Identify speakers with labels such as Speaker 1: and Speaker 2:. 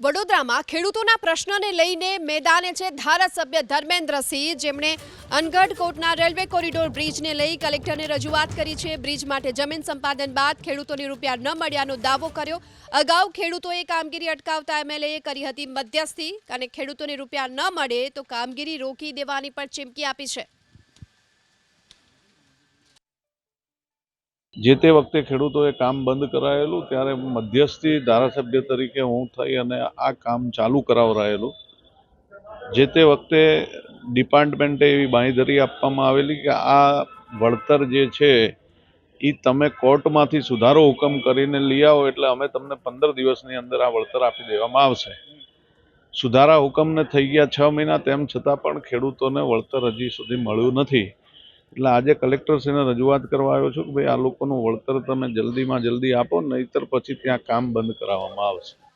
Speaker 1: વડોદરામાં ખેડૂતોના પ્રશ્નને લઈને મેદાને છે ધારાસભ્ય ધર્મેન્દ્રસિંહ. જેમણે અનગઢ કોટના રેલવે કોરિડોર બ્રિજને લઈ કલેક્ટરને રજૂઆત કરી છે. બ્રિજ માટે જમીન સંપાદન બાદ ખેડૂતોને રૂપિયા ન મળ્યાનો દાવો કર્યો. અગાઉ ખેડૂતોએ કામગીરી અટકાવતા એમએલએ કરી હતી મધ્યસ્થી અને ખેડૂતોને રૂપિયા ન મળે તો કામગીરી રોકી દેવાની પણ ચીમકી આપી છે.
Speaker 2: જે તે વખતે ખેડૂતોએ કામ બંધ કરાયેલું, ત્યારે મધ્યસ્થી ધારાસભ્ય તરીકે હું થઈ અને આ કામ ચાલુ કરાવરાયેલું. જે તે વખતે ડિપાર્ટમેન્ટે એવી બાંયધરી આપવામાં આવેલી કે આ વળતર જે છે એ તમે કોર્ટમાંથી સુધારો હુકમ કરીને લઈ આવો એટલે અમે તમને પંદર દિવસની અંદર આ વળતર આપી દેવામાં આવશે. સુધારા હુકમને થઈ ગયા છ મહિના, તેમ છતાં પણ ખેડૂતોને વળતર હજી સુધી મળ્યું નથી. એટલે આજે કલેક્ટરશ્રીને રજૂઆત કરવા આવ્યો છું કે ભાઈ આ લોકોનું વળતર તમે જલ્દીમાં જલ્દી આપો, નહીતર પછી ત્યાં કામ બંધ કરાવવામાં આવશે.